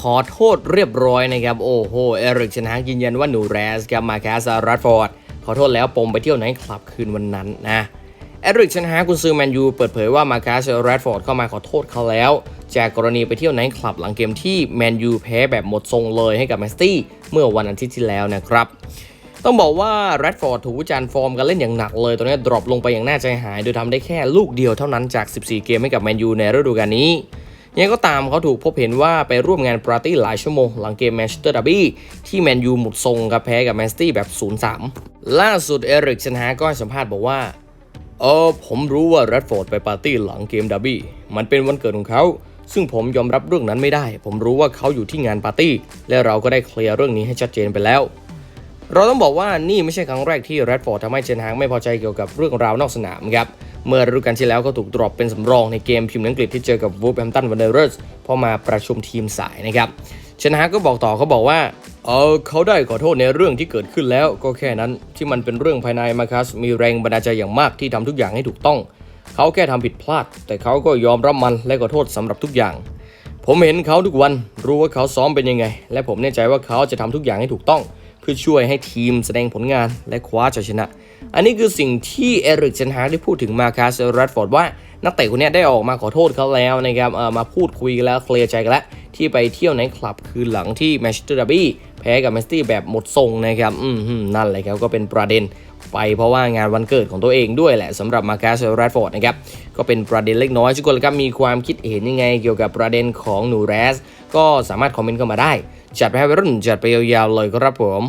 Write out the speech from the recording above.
ขอโทษเรียบร้อยนะครับ โอ้โห เอริกชนะยืนยันว่าหนูแรสกับมาแคสรัตฟอร์ด ขอโทษแล้วปมไปเที่ยวไหนคลับคืนวันนั้นนะเอริกชนะกุนซือแมนยูเปิดเผยว่ามาคัสแรดฟอร์ดเข้ามาขอโทษเขาแล้ว จากกรณีไปเที่ยวไหนคลับหลังเกมที่แมนยูแพ้แบบหมดทรงเลยให้กับแมสตี้เมื่อวันอาทิตย์ที่แล้วนะครับต้องบอกว่าแรดฟอร์ดถูกวิจารณ์ฟอร์มกันเล่นอย่างหนักเลย ตอนนี้ดรอปลงไปอย่างน่าใจหาย โดยทำได้แค่ลูกเดียวเท่านั้นจาก 14 เกมให้กับแมนยูในฤดูกาลนี้ ยังไงก็ตามเขาถูกพบเห็นว่าไปร่วมงานปาร์ตี้หลายชั่วโมง หลังเกมแมนเชสเตอร์ดับบี้ที่แมนยูหมดทรงกับแพ้กับแมนสตี้แบบ 0-3 ล่าสุดเอริกเชนฮาก็ให้สัมภาษณ์บอกว่าเออผมรู้ว่าแรดฟอร์ดไปปาร์ตี้หลังเกมดับบี้มันเป็นวันเกิดของเขา ซึ่งผมยอมรับเรื่องนั้นไม่ได้ ผมรู้ว่าเขาอยู่ที่งานปาร์ตี้ และเราก็ได้เคลียร์เรื่องนี้ให้ชัดเจนไปแล้ว เราต้องบอกว่านี่ไม่ใช่ครั้งแรกที่แรดฟอร์ดทำให้เจนฮางไม่พอใจเกี่ยวกับเรื่องราวนอกสนามครับ เมื่อฤดูกาลที่แล้วก็ถูกดรอปเป็นสำรองในเกมพิมพ์อังกฤษที่เจอกับวูฟแฮมตันวันเดอร์เรสพอมาประชุมทีมสายนะครับเชนฮากก็บอกต่อเขาบอกว่าเออเขาได้ขอโทษในเรื่องที่เกิดขึ้นแล้วก็แค่นั้นที่มันเป็นเรื่องภายในมาคัสมีแรงบันดาลใจอย่างมากที่ทำทุกอย่างให้ถูกต้อง เขาแค่ทำผิดพลาด แต่เขาก็ยอมรับมันและขอโทษสำหรับทุกอย่าง ผมเห็นเขาทุกวันรู้ว่าเขาซ้อมเป็นยังไง และผมแน่ใจว่าเขาจะทำทุกอย่างให้ถูกต้อง เพื่อช่วยให้ทีมแสดงผลงานและคว้าชัยชนะ อันนี้คือสิ่งที่เอริกเชนฮากได้พูดถึงมาคัสแรดฟอร์ดว่านักเตะคนนี้ได้ออกมาขอโทษเขาแล้วนะครับเอ่อมาพูดคุยกันแล้วเคลียร์ใจกันแล้ว ที่ไปเที่ยวในคลับคืนหลังที่แมนเชสเตอร์ดับบี้แพ้กับแมนสตี้แบบหมดทรงนะครับอืมนั่นแหละครับก็เป็นประเด็นไปเพราะว่างานวันเกิดของตัวเองด้วยแหละสำหรับมาคัสแรดฟอร์ดนะครับก็เป็นประเด็นเล็กน้อยทุกคนครับมีความคิดเห็นยังไง เกี่ยวกับประเด็นของหนูแรสก็สามารถคอมเมนต์เข้ามาได้ จัดไปให้วัยรุ่นจัดไปยาวๆเลยครับผม